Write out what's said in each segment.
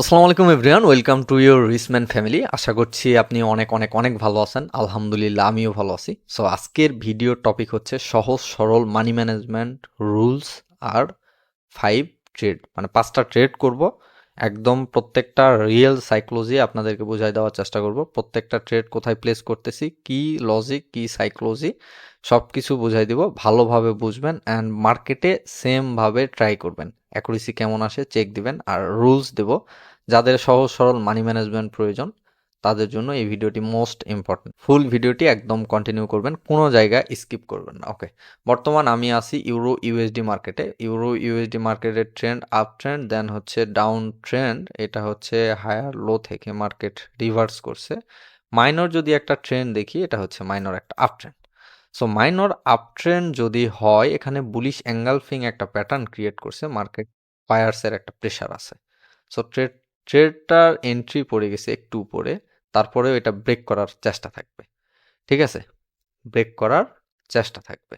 আসসালামু আলাইকুম everyone, welcome to your Risman family. আশা করছি আপনি অনেক অনেক অনেক ভালো আছেন। আলহামদুলিল্লাহ, আমিও ভালো আছি। সো আজকের ভিডিওর টপিক হচ্ছে সহজ, সরল মানি ম্যানেজমেন্ট রুলস আর ফাইভ ট্রেড মানে পাঁচটা ট্রেড করব। একদম প্রত্যেকটা রিয়েল সাইকোলজি আপনাদেরকে বোঝাই দেওয়ার চেষ্টা করব। প্রত্যেকটা ট্রেড কোথায় প্লেস করতেছি, কি লজিক কি সাইকোলজি সব কিছু বুঝাই দিব, ভালোভাবে বুঝবেন অ্যান্ড মার্কেটে সেমভাবে ট্রাই করবেন। অ্যাকুরেসি কেমন আসে চেক দিবেন আর রুলস দেব। যাদের সহজ সরল মানি ম্যানেজমেন্ট প্রয়োজন, তাদের জন্য এই ভিডিওটি মোস্ট ইম্পর্টেন্ট ফুল ভিডিওটি একদম কন্টিনিউ করবেন, কোনো জায়গায় স্কিপ করবেন না ওকে বর্তমান আমি আছি ইউরো ইউএসডি মার্কেটে ইউরো ইউএসডি মার্কেটের ট্রেন্ড আপ ট্রেন্ড দেন হচ্ছে ডাউন ট্রেন্ড এটা হচ্ছে হায়ার লো থেকে মার্কেট রিভার্স করছে। মাইনর যদি একটা ট্রেন্ড দেখি, এটা হচ্ছে মাইনর একটা up trend so minor up trend যদি হয়, এখানে বুলিশ অ্যাঙ্গালফিং একটা প্যাটার্ন ক্রিয়েট করছে মার্কেট বায়ার্সের একটা প্রেশার আছে। সো ট্রেড ট্রেডটার এন্ট্রি পড়ে গেছে একটু উপরে, তারপরেও এটা ব্রেক করার চেষ্টা থাকবে। ঠিক আছে? ব্রেক করার চেষ্টা থাকবে।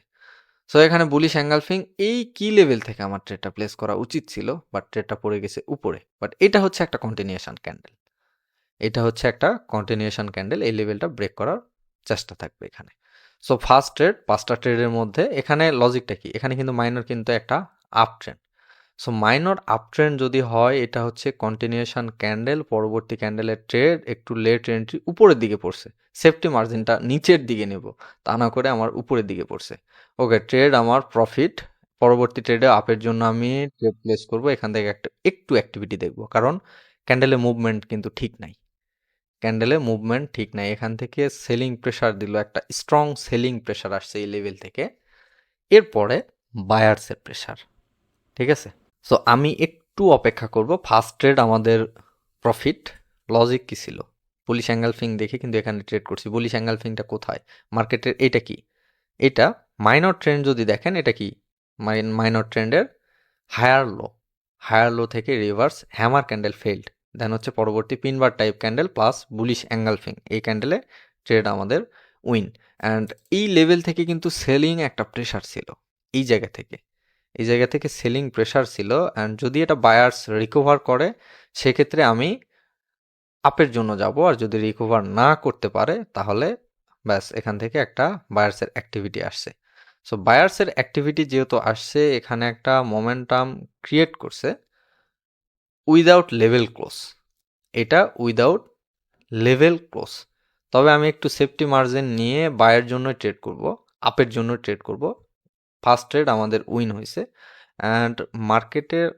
সো এখানে বুলিশ অ্যাঙ্গালফিং এই কি লেভেল থেকে আমার ট্রেডটা প্লেস করা উচিত ছিল বাট ট্রেডটা পড়ে গেছে উপরে। বাট এটা হচ্ছে একটা কন্টিনিউশন ক্যান্ডেল এটা হচ্ছে একটা কন্টিনিউশন ক্যান্ডেল এই লেভেলটা ব্রেক করার চেষ্টা থাকবে এখানে। সো ফার্স্ট ট্রেড পাঁচটা ট্রেডের মধ্যে এখানে লজিকটা কি? এখানে কিন্তু মাইনর কিন্তু একটা up trend so minor up trend যদি হয়, এটা হচ্ছে কন্টিনিউশন ক্যান্ডেল পরবর্তী ক্যান্ডেলের ট্রেড একটু লেট এন্ট্রি উপরের দিকে পড়ছে। সেফটি মার্জিনটা নিচের দিকে নেব, তা না করে আমার উপরের দিকে পড়ছে। ওকে ট্রেড আমার প্রফিট পরবর্তী ট্রেডে আপের জন্য আমি ট্রেড প্লেস করব, এখান থেকে একটা, একটু অ্যাক্টিভিটি দেখব, কারণ ক্যান্ডেলের মুভমেন্ট কিন্তু ঠিক নাই। ক্যান্ডেলে মুভমেন্ট ঠিক নাই। এখান থেকে সেলিং প্রেশার দিল, একটা স্ট্রং সেলিং প্রেশার আসছে এই লেভেল থেকে। এরপরে বায়ার্সের প্রেশার ঠিক আছে? সো আমি একটু অপেক্ষা করব ফার্স্ট ট্রেড আমাদের প্রফিট লজিক কী ছিল? পুলিশ অ্যাঙ্গেলফিং দেখে, কিন্তু এখানে ট্রেড করছি। পুলিশ অ্যাঙ্গেলফিংটা কোথায়? মার্কেটের এটা কি? এটা মাইনর ট্রেন্ড যদি দেখেন, এটা কি? মাইনর ট্রেন্ডের হায়ার লো হায়ার লো থেকে reverse hammer candle failed then হচ্ছে পরবর্তী pin bar type candle plus bullish engulfing এই ক্যান্ডেলে ট্রেড আমাদের উইন অ্যান্ড এই লেভেল থেকে কিন্তু সেলিং একটা প্রেশার ছিল, এই জায়গা থেকে। এই জায়গা থেকে সেলিং প্রেশার ছিল অ্যান্ড যদি এটা বায়ার্স রিকভার করে, সেক্ষেত্রে আমি আপের জন্য যাব। আর যদি রিকভার না করতে পারে, তাহলে ব্যাস, এখান থেকে একটা বায়ার্সের অ্যাক্টিভিটি আসছে। সো বায়ার্সের অ্যাক্টিভিটি যেহেতু আসছে, এখানে একটা মোমেন্টাম ক্রিয়েট করছে। উইদাউট লেভেল ক্লোজ এটা উইদাউট লেভেল ক্লোজ তবে আমি একটু সেফটি মার্জিন নিয়ে বায়ের জন্য ট্রেড করব আপের জন্য ট্রেড করব। ফার্স্ট ট্রেড আমাদের উইন হয়েছে অ্যান্ড মার্কেটের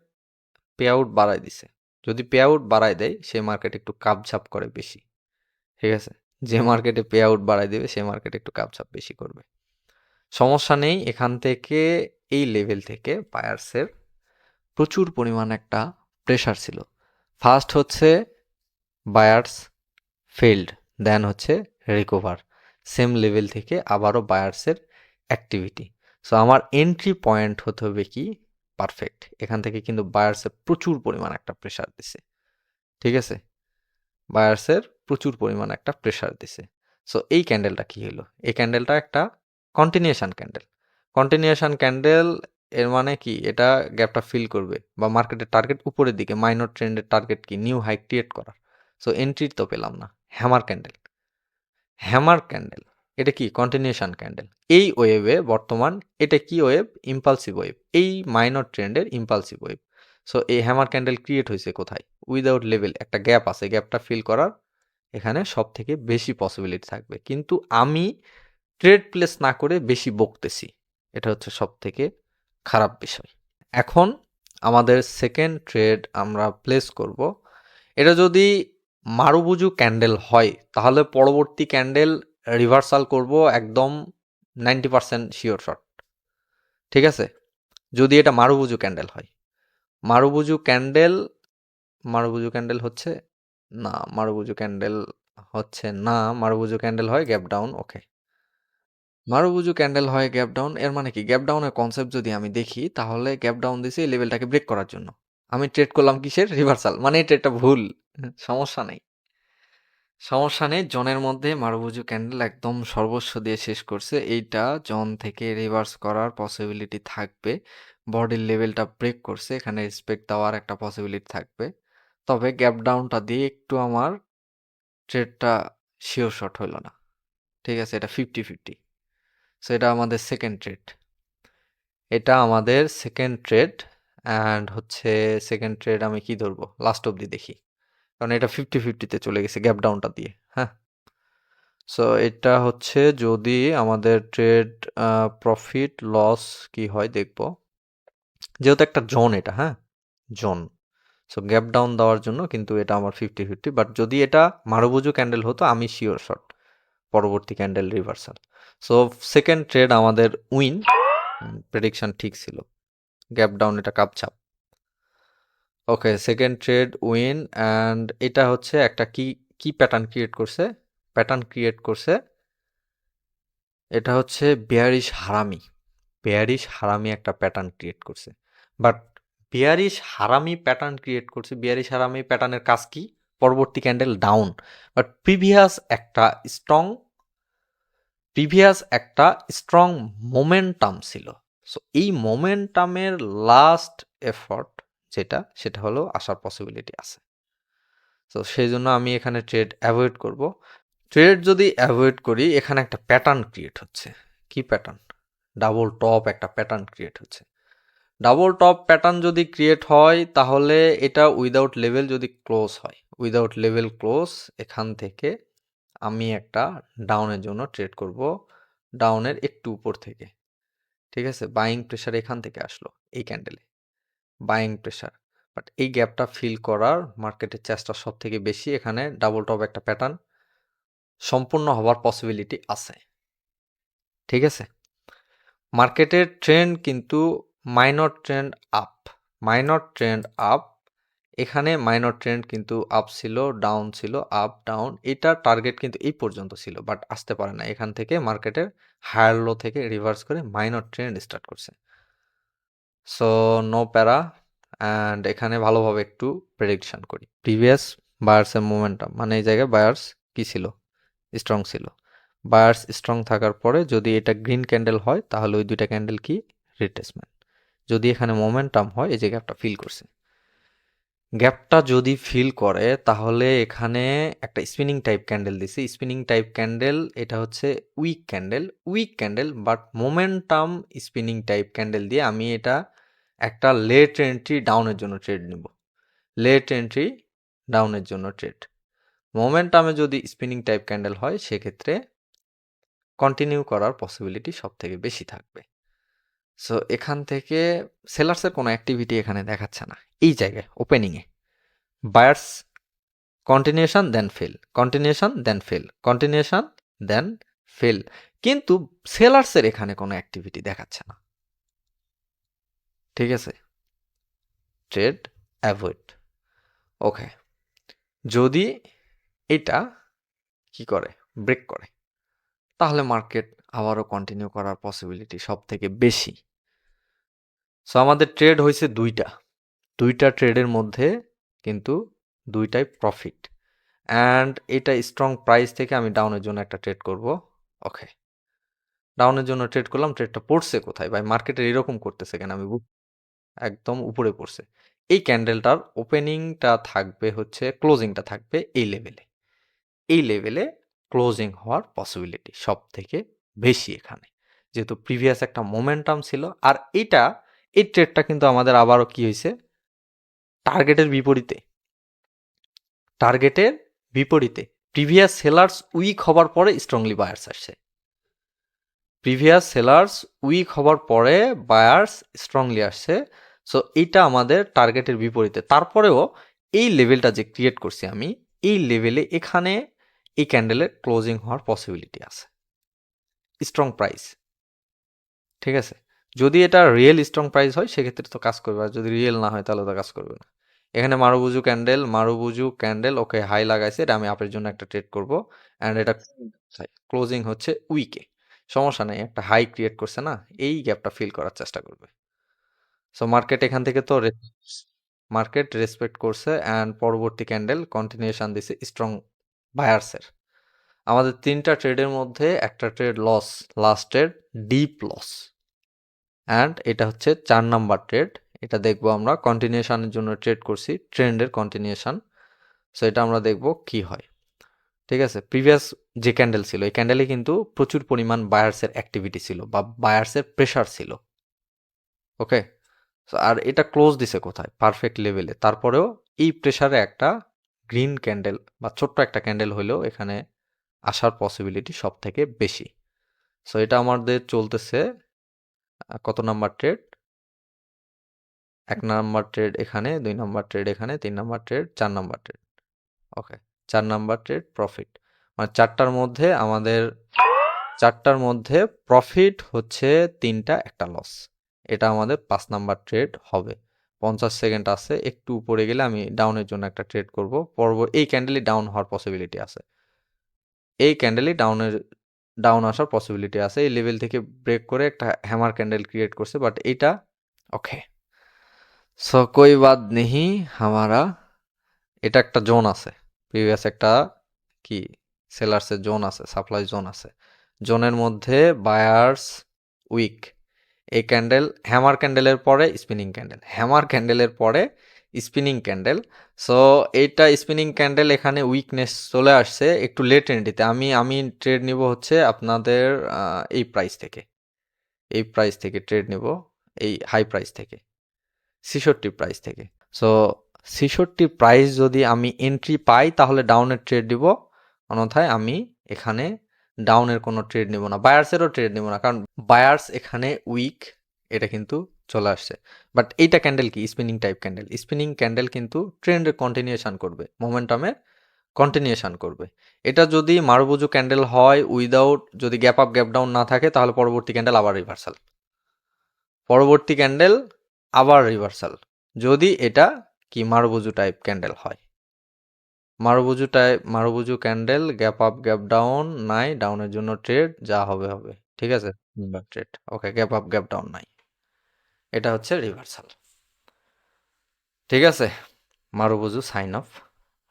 পে আউট বাড়াই দিছে। যদি পে আউট বাড়াই দেয় সেই মার্কেট একটু কাপঝাপ করে বেশি। ঠিক আছে? যে মার্কেটে পে আউট বাড়াই দেবে সেই মার্কেট একটু কাপঝাপ বেশি করবে। সমস্যা নেই, এখান থেকে, এই লেভেল থেকে বায়ার্সের প্রচুর পরিমাণ একটা প্রেশার ছিল। ফার্স্ট হচ্ছে বায়ার্স ফেল্ড দেন হচ্ছে রিকভার সেম লেভেল থেকে আবারও বায়ার্সের অ্যাক্টিভিটি সো আমার এন্ট্রি পয়েন্ট হতে হবে কি? পারফেক্ট এখান থেকে কিন্তু বায়ার্সের প্রচুর পরিমাণ একটা প্রেশার দিছে। ঠিক আছে? বায়ার্সের প্রচুর পরিমাণ একটা প্রেশার দিছে। সো এই ক্যান্ডেলটা কি হলো? এই ক্যান্ডেলটা একটা কন্টিনিউশন ক্যান্ডেল কন্টিনিউশন ক্যান্ডেল এর মানে কি? এটা গ্যাপটা ফিল করবে বা মার্কেটের টার্গেট উপরের দিকে মাইনর ট্রেন্ডের টার্গেট কি? নিউ হাই ক্রিয়েট করার। সো এন্ট্রি তো পেলাম না। হ্যামার ক্যান্ডেল হ্যামার ক্যান্ডেল এটা কি? কন্টিনিউশন ক্যান্ডেল এই ওয়েভে বর্তমান এটা কি ওয়েভ ইম্পালসিভ ওয়েভ এই মাইনর ট্রেন্ডের ইম্পালসিভ ওয়েভ সো এই হ্যামার ক্যান্ডেল ক্রিয়েট হয়েছে কোথায়? উইদাউট লেভেল একটা গ্যাপ আছে। গ্যাপটা ফিল করার এখানে সব থেকে বেশি পসিবিলিটি থাকবে। কিন্তু আমি ট্রেড প্লেস না করে বেশি বকতেছি। এটা হচ্ছে সব থেকে খারাপ বিষয়। এখন আমাদের সেকেন্ড ট্রেড আমরা প্লেস করব। এটা যদি মারুবুজু ক্যান্ডেল হয়, তাহলে পরবর্তী ক্যান্ডেল রিভার্সাল করব একদম নাইনটি পারসেন্ট শিওর শট ঠিক আছে? যদি এটা মারুবুজু ক্যান্ডেল হয়। মারুবুজু ক্যান্ডেল মারুবুজু ক্যান্ডেল হচ্ছে না মারুবুজু ক্যান্ডেল হচ্ছে না মারুবুজু ক্যান্ডেল হয় gap down okay marubozu candle হয় গ্যাপ ডাউন এর মানে কি? গ্যাপ ডাউনের কনসেপ্ট যদি আমি দেখি, তাহলে গ্যাপ ডাউন দিছে এই লেভেলটাকে ব্রেক করার জন্য। আমি ট্রেড করলাম কিসের? রিভার্সাল মানে এই ট্রেডটা ভুল। সমস্যা নেই। সমস্যা নেই, জনের মধ্যে মারুবুজু ক্যান্ডেল একদম সর্বস্ব দিয়ে শেষ করছে। এইটা জন থেকে রিভার্স করার পসিবিলিটি থাকবে। বডির লেভেলটা ব্রেক করছে, এখানে রেসপেক্ট দেওয়ার একটা পসিবিলিটি থাকবে। তবে গ্যাপ ডাউনটা দিয়ে একটু আমার ট্রেডটা শিওর শট হইল না। ঠিক আছে, এটা ফিফটি ফিফটি সো এটা আমাদের সেকেন্ড ট্রেড এটা আমাদের সেকেন্ড ট্রেড অ্যান্ড হচ্ছে সেকেন্ড ট্রেড আমি কি ধরবো? লাস্ট অবধি দেখি। কারণ এটা ফিফটি ফিফটিতে চলে গেছে গ্যাপ ডাউনটা দিয়ে হ্যাঁ? সো এটা হচ্ছে যদি আমাদের ট্রেড প্রফিট লস কি হয় দেখব। যেহেতু একটা জোন এটা হ্যাঁ? জোন সো গ্যাপ ডাউন দেওয়ার জন্য কিন্তু এটা আমার ফিফটি ফিফটি বাট যদি এটা মারুবুজু ক্যান্ডেল হতো, আমি শিওর শট পরবর্তী candle reversal so second trade আমাদের উইন প্রেডিকশন ঠিক ছিল। গ্যাপ ডাউন এটা কাপছাপ okay second trade win and এটা হচ্ছে একটা কি কি প্যাটার্ন ক্রিয়েট করছে? প্যাটার্ন ক্রিয়েট করছে। এটা হচ্ছে বেয়ারিশ হারামি। বেয়ারিশ হারামি একটা প্যাটার্ন ক্রিয়েট করছে। But bearish harami pattern create করছে। বেয়ারিশ হারামি প্যাটার্নের কাজ কি? পরবর্তী ক্যান্ডেল ডাউন বাট প্রিভিয়াস একটা স্ট্রং প্রিভিয়াস একটা স্ট্রং মোমেন্টাম ছিল। সো এই মোমেন্টামের লাস্ট এফর্ট যেটা, সেটা হলো আসার পসিবিলিটি আছে। তো সেই জন্য আমি এখানে ট্রেড অ্যাভয়েড করব। ট্রেড যদি অ্যাভয়েড করি, এখানে একটা প্যাটার্ন ক্রিয়েট হচ্ছে। কি প্যাটার্ন ডাবল টপ একটা প্যাটার্ন ক্রিয়েট হচ্ছে। ডাবল টপ প্যাটার্ন যদি ক্রিয়েট হয়, তাহলে এটা উইদাউট লেভেল যদি ক্লোজ হয় উইদাউট লেভেল ক্লোজ এখান থেকে আমি একটা ডাউনের জন্য ট্রেড করব ডাউনের একটু উপর থেকে। ঠিক আছে? বাইং প্রেশার এখান থেকে আসলো, এই ক্যান্ডেলে বাইং প্রেশার বাট এই গ্যাপটা ফিল করার মার্কেটের চেষ্টা সব থেকে বেশি এখানে ডাবল টপ একটা প্যাটার্ন সম্পূর্ণ হওয়ার পসিবিলিটি আছে। ঠিক আছে? মার্কেটের ট্রেন্ড কিন্তু minor trend up minor trend up এখানে মাইনর ট্রেন্ড কিন্তু আপ ছিল ডাউন ছিল আপ ডাউন এটা টার্গেট কিন্তু এই পর্যন্ত ছিল বাট আসতে পারে না। এখান থেকে মার্কেটের হায়ার লো থেকে রিভার্স করে মাইনর ট্রেন্ড স্টার্ট করছে। সো নো প্যারা অ্যান্ড এখানে ভালোভাবে একটু প্রেডিকশন করি। প্রিভিয়াস বায়ার্সের মোমেন্টাম মানে এই জায়গায় বায়ার্স কি ছিল? স্ট্রং ছিল। বায়ার্স স্ট্রং থাকার পরে যদি এটা গ্রিন ক্যান্ডেল হয়, তাহলে ওই দুইটা ক্যান্ডেল কি? রিট্রেসমেন্ট যদি এখানে মোমেন্টাম হয়, এই যে গ্যাপটা ফিল করছে। গ্যাপটা যদি ফিল করে, তাহলে এখানে একটা স্পিনিং টাইপ ক্যান্ডেল দিছি। স্পিনিং টাইপ ক্যান্ডেল এটা হচ্ছে weak candle weak candle but momentum spinning type candle দিয়ে আমি এটা একটা লেট এন্ট্রি ডাউনের জন্য ট্রেড নিব। লেট এন্ট্রি ডাউনের জন্য ট্রেড মোমেন্টামে যদি স্পিনিং টাইপ ক্যান্ডেল হয়, সেক্ষেত্রে কন্টিনিউ করার পসিবিলিটি সব থেকে বেশি থাকবে। সো এখান থেকে সেলার্সের কোনো অ্যাক্টিভিটি এখানে দেখাচ্ছে না। এই জায়গায় ওপেনিংয়ে buyers continuation then fail continuation then fail continuation then fail কিন্তু সেলার্সের এখানে কোনো অ্যাক্টিভিটি দেখাচ্ছে না। ঠিক আছে? ট্রেড অ্যাভয়েড ওকে যদি এটা কি করে? ব্রেক করে। তাহলে মার্কেট আবারও কন্টিনিউ করার পসিবিলিটি সব থেকে বেশি। সো আমাদের ট্রেড হয়েছে দুইটা। দুইটা ট্রেডের মধ্যে কিন্তু দুইটাই প্রফিট অ্যান্ড এটা স্ট্রং প্রাইস থেকে আমি ডাউনের জন্য একটা ট্রেড করব। ওকে ডাউনের জন্য ট্রেড করলাম ট্রেডটা পড়ছে কোথায়? ভাই মার্কেটের এরকম করতেছে কেন? আমি একদম উপরে পড়ছে। এই ক্যান্ডেলটার ওপেনিংটা থাকবে হচ্ছে ক্লোজিংটা থাকবে এই লেভেলে এই লেভেলে ক্লোজিং হওয়ার পসিবিলিটি সব থেকে বেশি এখানে। যেহেতু প্রিভিয়াস একটা মোমেন্টাম ছিল। আর এটা এই ট্রেডটা কিন্তু আমাদের আবারও কি হয়েছে? টার্গেটের বিপরীতে। টার্গেটের বিপরীতে। প্রিভিয়াস সেলার্স উইক হবার পরে স্ট্রংলি বায়ার্স আসছে। প্রিভিয়াস সেলার্স উইক হবার পরে বায়ার্স স্ট্রংলি আসছে। সো এইটা আমাদের টার্গেটের বিপরীতে। তারপরেও এই লেভেলটা যে ক্রিয়েট করছি আমি, এই লেভেলে এখানে এই ক্যান্ডেলের ক্লোজিং হওয়ার পসিবিলিটি আছে। স্ট্রং প্রাইস ঠিক আছে? যদি এটা রিয়েল স্ট্রং প্রাইস হয় সেক্ষেত্রে তো কাজ করবে। আর যদি রিয়েল না হয় তাহলে তো কাজ করবে না। এখানে marubozu candle marubozu candle okay high লাগাইছে এটা আমি আপের জন্য একটা ট্রেড করব। অ্যান্ড এটা ক্লোজিং হচ্ছে উইকে সমস্যা নেই একটা হাই ক্রিয়েট করছে না এই গ্যাপটা ফিল করার চেষ্টা করবে। সো মার্কেট এখান থেকে তো মার্কেট রেসপেক্ট করছে অ্যান্ড পরবর্তী ক্যান্ডেল কন্টিনিউশন দিছে স্ট্রং বায়ার্সের আমাদের তিনটা ট্রেডের মধ্যে একটা trade loss last trade deep loss and এটা হচ্ছে চার নাম্বার ট্রেড এটা দেখব আমরা কন্টিনিউশানের জন্য ট্রেড করছি ট্রেন্ডের কন্টিনিউশান সো এটা আমরা দেখব কি হয়। ঠিক আছে? প্রিভিয়াস যে ক্যান্ডেল ছিল, এই ক্যান্ডেলে কিন্তু প্রচুর পরিমাণ বায়ার্সের অ্যাক্টিভিটি ছিল বা বায়ার্সের প্রেশার ছিল। ওকে আর এটা ক্লোজ দিছে কোথায়? পারফেক্ট লেভেলে তারপরেও এই প্রেশারে একটা গ্রিন ক্যান্ডেল বা ছোট্ট একটা ক্যান্ডেল হলেও এখানে আসার পসিবিলিটি সব থেকে বেশি। সো এটা আমাদের চলতেছে কত নাম্বার ট্রেড? এক নাম্বার ট্রেড এখানে দুই নাম্বার ট্রেড এখানে তিন নাম্বার ট্রেড চার নাম্বার ট্রেড। ওকে চার নাম্বার ট্রেড প্রফিট। মানে চারটার মধ্যে আমাদের চারটার মধ্যে প্রফিট হচ্ছে তিনটা একটা লস। এটা আমাদের পাঁচ নাম্বার ট্রেড হবে। পঞ্চাশ সেকেন্ড আছে একটু উপরে গেলে আমি ডাউনের জন্য একটা ট্রেড করব। পরব এই ক্যান্ডেলই ডাউন হওয়ার পসিবিলিটি আছে। এই ক্যান্ডেলই ডাউনের ডাউন আসার পসিবিলিটি আছে। এই লেভেল থেকে ব্রেক করে একটা হ্যামার ক্যান্ডেল ক্রিয়েট করছে বাট এইটা ওকে সো কোই বাদ নেহি হামারা? এটা একটা জোন আছে। প্রিভিয়াস একটা কি? সেলার্সের জোন আছে সাপ্লাই জোন আছে। জোনের মধ্যে বায়ার্স উইক এই ক্যান্ডেল হ্যামার ক্যান্ডেলের পরে স্পিনিং ক্যান্ডেল হ্যামার ক্যান্ডেলের পরে স্পিনিং ক্যান্ডেল সো এইটা স্পিনিং ক্যান্ডেল এখানে উইকনেস চলে আসছে একটু লেট এন্ট্রিতে আমি আমি ট্রেড নিব হচ্ছে আপনাদের এই প্রাইস থেকে। এই প্রাইস থেকে ট্রেড নিব, এই হাই প্রাইস থেকে। ছিষট্টি প্রাইস থেকে। সো ছিষট্টি প্রাইস যদি আমি এন্ট্রি পাই, তাহলে ডাউনের ট্রেড দিব অন্যথায় আমি এখানে ডাউনের কোনো ট্রেড নিব না। বায়ার্সেরও ট্রেড নিব না। কারণ বায়ার্স এখানে উইক এটা কিন্তু চলে আসছে। বাট এইটা ক্যান্ডেল কি? Spinning type candle spinning candle কিন্তু ট্রেন্ডের কন্টিনিউশন করবে মোমেন্টামের কন্টিনিউশন করবে। এটা যদি মারুবুজু ক্যান্ডেল হয় উইদাউট যদি গ্যাপ আপ গ্যাপ ডাউন না থাকে, তাহলে পরবর্তী ক্যান্ডেল আবার রিভার্সাল পরবর্তী ক্যান্ডেল আবার রিভার্সাল যদি এটা কি মারুবুজু টাইপ ক্যান্ডেল হয়? Marubozu type marubozu candle gap up gap down নাই ডাউনের জন্য ট্রেড যা হবে হবে। ঠিক আছে? Trade okay gap up gap down নাই। এটা হচ্ছে রিভার্সাল ঠিক আছে? মারুবুজু সাইন অফ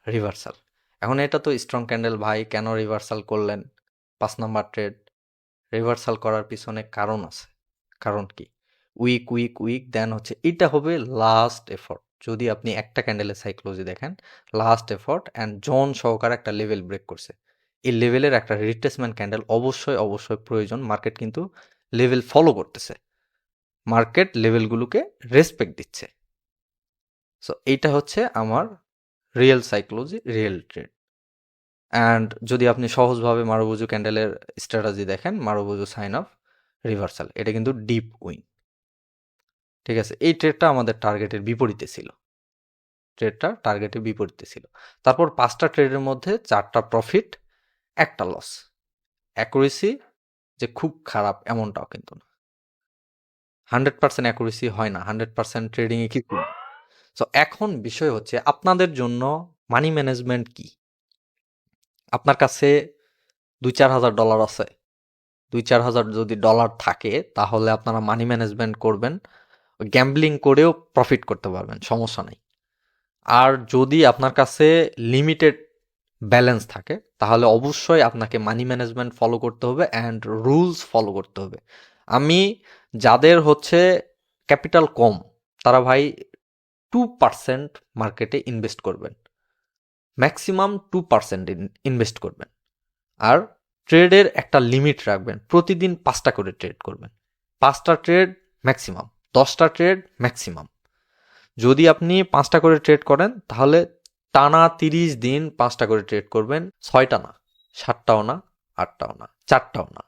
রিভার্সাল এখন এটা তো স্ট্রং ক্যান্ডেল ভাই, কেন রিভার্সাল করলেন? পাঁচ নাম্বার ট্রেড রিভার্সাল করার পিছনে কারণ আছে। কারণ কি? উইক উইক উইক দেন হচ্ছে এটা হবে লাস্ট এফর্ট যদি আপনি একটা ক্যান্ডেলের সাইক্লোজি দেখেন লাস্ট এফর্ট অ্যান্ড জন সহকারে একটা লেভেল ব্রেক করছে। এই লেভেলের একটা রিট্রেসমেন্ট ক্যান্ডেল অবশ্যই অবশ্যই প্রয়োজন। মার্কেট কিন্তু লেভেল ফলো করতেছে। মার্কেট লেভেলগুলোকে রেসপেক্ট দিচ্ছে। সো এইটা হচ্ছে আমার real psychology real trade and যদি আপনি সহজভাবে মারুবুজু ক্যান্ডেলের স্ট্র্যাটাজি দেখেন মারুবুজু সাইন অফ রিভার্সাল এটা কিন্তু ডিপ উইন ঠিক আছে, এই ট্রেডটা আমাদের টার্গেটের বিপরীতে ছিল। ট্রেডটা টার্গেটের বিপরীতে ছিল। তারপর পাঁচটা ট্রেডের মধ্যে চারটা প্রফিট একটা লস অ্যাকুরেসি যে খুব খারাপ, এমনটাও কিন্তু না। হান্ড্রেড পার্সেন্ট অ্যাকুরেসি হয় না, হান্ড্রেড পার্সেন্ট ট্রেডিংয়ে কিন্তু সো এখন বিষয় হচ্ছে আপনাদের জন্য মানি ম্যানেজমেন্ট কি? আপনার কাছে দুই চার হাজার ডলার আছে। দুই চার হাজার যদি ডলার থাকে, তাহলে আপনারা মানি ম্যানেজমেন্ট করবেন গ্যাম্বলিং করেও প্রফিট করতে পারবেন, সমস্যা নেই। আর যদি আপনার কাছে লিমিটেড ব্যালেন্স থাকে, তাহলে অবশ্যই আপনাকে মানি ম্যানেজমেন্ট ফলো করতে হবে অ্যান্ড রুলস ফলো করতে হবে। আমি যাদের হচ্ছে ক্যাপিটাল কম, তারা ভাই টু পার্সেন্ট মার্কেটে ইনভেস্ট করবেন। ম্যাক্সিমাম টু পার্সেন্ট ইনভেস্ট করবেন। আর ট্রেডের একটা লিমিট রাখবেন, প্রতিদিন পাঁচটা করে ট্রেড করবেন। পাঁচটা ট্রেড ম্যাক্সিমাম দশটা ট্রেড ম্যাক্সিমাম যদি আপনি পাঁচটা করে ট্রেড করেন, তাহলে টানা তিরিশ দিন পাঁচটা করে ট্রেড করবেন, ছয়টা না, সাতটাও না, আটটাও না, চারটাও না,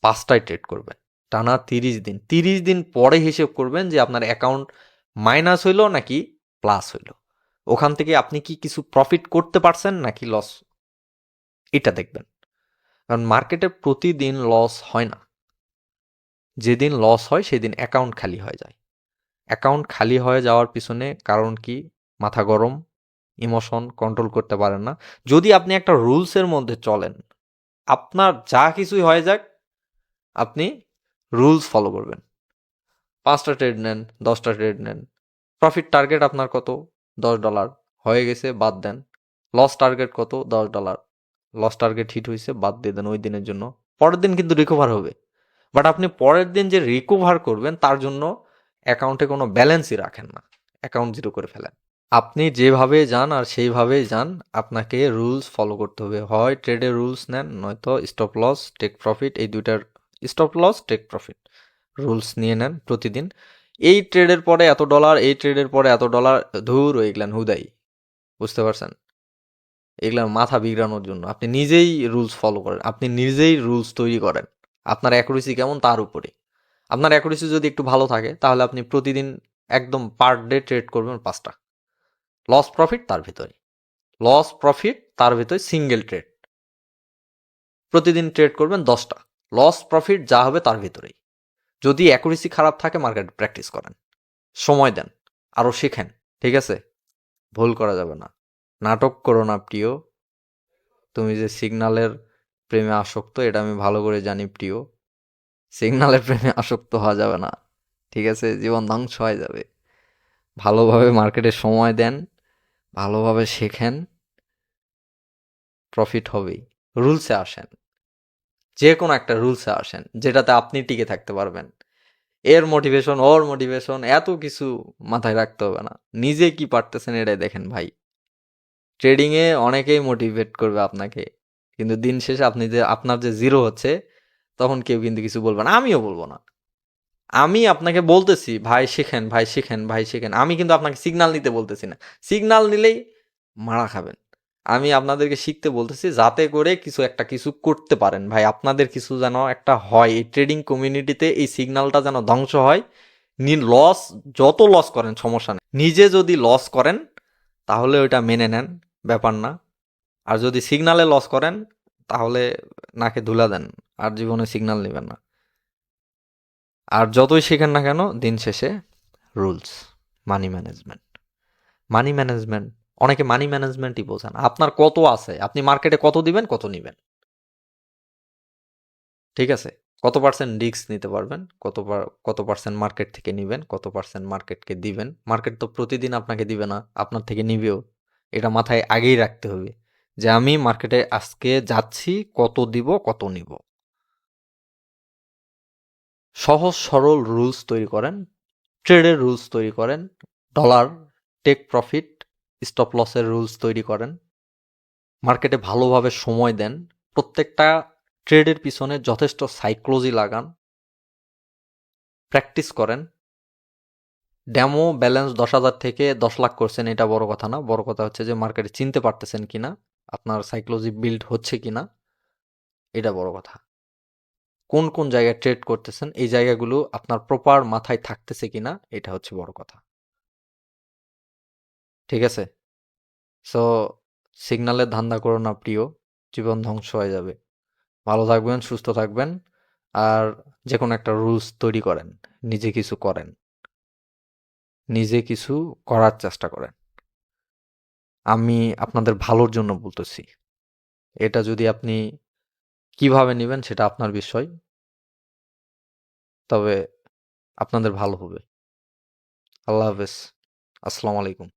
পাঁচটায় ট্রেড করবেন। টানা তিরিশ দিন। তিরিশ দিন পরে হিসেব করবেন যে আপনার অ্যাকাউন্ট মাইনাস হইল নাকি প্লাস হইল। ওখান থেকে আপনি কি কিছু প্রফিট করতে পারছেন নাকি লস এটা দেখবেন। কারণ মার্কেটে প্রতিদিন লস হয় না। যেদিন লস হয় সেদিন অ্যাকাউন্ট খালি হয়ে যায়। অ্যাকাউন্ট খালি হয়ে যাওয়ার পিছনে কারণ কি? মাথা গরম ইমোশন কন্ট্রোল করতে পারেন না। যদি আপনি একটা রুলসের মধ্যে চলেন, আপনার যা কিছুই হয়ে যাক, আপনি রুলস ফলো করবেন। পাঁচটা ট্রেড নেন, দশটা ট্রেড নেন। প্রফিট টার্গেট আপনার কত? দশ ডলার। হয়ে গেছে, বাদ দেন। লস টার্গেট কত? দশ ডলার। লস টার্গেট হিট হয়েছে বাদ দিয়ে দেন ওই দিনের জন্য। পরের দিন কিন্তু রিকভার হবে। বাট আপনি পরের দিন যে রিকভার করবেন, তার জন্য অ্যাকাউন্টে কোনো ব্যালেন্সই রাখেন না। অ্যাকাউন্ট জিরো করে ফেলেন। আপনি যেভাবে যান আর সেইভাবেই যান, আপনাকে রুলস ফলো করতে হবে। হয় ট্রেডের রুলস নেন, নয়তো স্টপ লস টেক প্রফিট এই দুইটার stop loss take profit rules নিয়ে নেন প্রতিদিন। এই ট্রেডের পরে এত ডলার এই ট্রেডের পরে এত ডলার ধুর এগুলান হুদাই। বুঝতে পারছেন? এগুলার মাথা বিগড়ানোর জন্য। আপনি নিজেই রুলস ফলো করেন। আপনি নিজেই রুলস তৈরি করেন। আপনার অ্যাকুরেসি কেমন? তার উপরে। আপনার অ্যাকুরেসি যদি একটু ভালো থাকে, তাহলে আপনি প্রতিদিন একদম পার ডে ট্রেড করবেন পাঁচটা। লস প্রফিট তার ভিতরে। লস প্রফিট তার ভিতরে সিঙ্গেল ট্রেড প্রতিদিন ট্রেড করবেন দশটা। লস প্রফিট যা হবে তার ভিতরেই। যদি অ্যাকুরেসি খারাপ থাকে মার্কেট প্র্যাকটিস করেন। সময় দেন, আরও শেখেন, ঠিক আছে? ভুল করা যাবে না। নাটক করো না, প্রিয়। তুমি যে সিগনালের প্রেমে আসক্ত, এটা আমি ভালো করে জানি, প্রিয়। সিগনালের প্রেমে আসক্ত হওয়া যাবে না, ঠিক আছে? জীবন ধ্বংস হয়ে যাবে। ভালোভাবে মার্কেটে সময় দেন, ভালোভাবে শেখেন প্রফিট হবেই। রুলসে আসেন। যে কোনো একটা রুলসে আসেন, যেটাতে আপনি টিকে থাকতে পারবেন। এর মোটিভেশন ওর মোটিভেশন এত কিছু মাথায় রাখতে হবে না। নিজে কি পারতেছেন এটাই দেখেন ভাই। ট্রেডিংয়ে অনেকেই মোটিভেট করবে আপনাকে। কিন্তু দিন শেষে আপনি যে, আপনার যে জিরো হচ্ছে, তখন কেউ কিন্তু কিছু বলবে না। আমিও বলব না। আমি আপনাকে বলতেছি, ভাই শেখেন ভাই শেখেন ভাই শেখেন। আমি কিন্তু আপনাকে সিগনাল নিতে বলতেছি না। সিগনাল নিলেই মারা খাবেন। আমি আপনাদেরকে শিখতে বলতেছি যাতে করে কিছু একটা কিছু করতে পারেন। ভাই, আপনাদের কিছু যেন একটা হয়, এই ট্রেডিং কমিউনিটিতে এই সিগনালটা যেন ধ্বংস হয়, নি লস যত লস করেন, সমস্যা নেই। নিজে যদি লস করেন, তাহলে ওইটা মেনে নেন, ব্যাপার না। আর যদি সিগনালে লস করেন, তাহলে নাকে ধুলা দেন, আর জীবনে সিগনাল নেবেন না। আর যতই শেখেন না কেন, দিন শেষে rules money management money management অনেকে মানি ম্যানেজমেন্টই বোঝেন। আপনার কত আছে? আপনি মার্কেটে কত দিবেন, কত নিবেন? ঠিক আছে? কত পার্সেন্ট রিস্ক নিতে পারবেন? কত কত পার্সেন্ট মার্কেট থেকে নিবেন? কত পার্সেন্ট মার্কেটকে দিবেন? মার্কেট তো প্রতিদিন আপনাকে দিবে না, আপনার থেকে নিবেও। এটা মাথায় আগেই রাখতে হবে যে আমি মার্কেটে আজকে যাচ্ছি, কত দিব, কত নিব। সহজ, সরল রুলস তৈরি করেন ট্রেডের রুলস তৈরি করেন ডলার টেক প্রফিট স্টপ লসের রুলস তৈরি করেন। মার্কেটে ভালোভাবে সময় দেন। প্রত্যেকটা ট্রেডের পিছনে যথেষ্ট সাইকোলজি লাগান। প্র্যাকটিস করেন। ড্যামো ব্যালেন্স দশ হাজার থেকে দশ লাখ করছেন এটা বড় কথা না। বড় কথা হচ্ছে যে মার্কেটে চিনতে পারতেছেন কিনা, আপনার সাইকোলজি বিল্ড হচ্ছে কিনা, এটা বড় কথা। কোন কোন জায়গায় ট্রেড করতেছেন, এই জায়গাগুলো আপনার প্রপার মাথায় থাকতেছে কিনা, এটা হচ্ছে বড় কথা। ঠিক আছে? সো সিগনালের ধান্দা করো না প্রিয়, জীবন ধ্বংস হয়ে যাবে। ভালো থাকবেন, সুস্থ থাকবেন, আর যে কোনো একটা রুলস তৈরি করেন, নিজে কিছু করেন। নিজে কিছু করার চেষ্টা করেন। আমি আপনাদের ভালোর জন্য বলতেছি। এটা যদি আপনি কীভাবে নেবেন সেটা আপনার বিষয়। তবে আপনাদের ভালো হবে। আল্লাহ হাফেজ। আসসালামু আলাইকুম।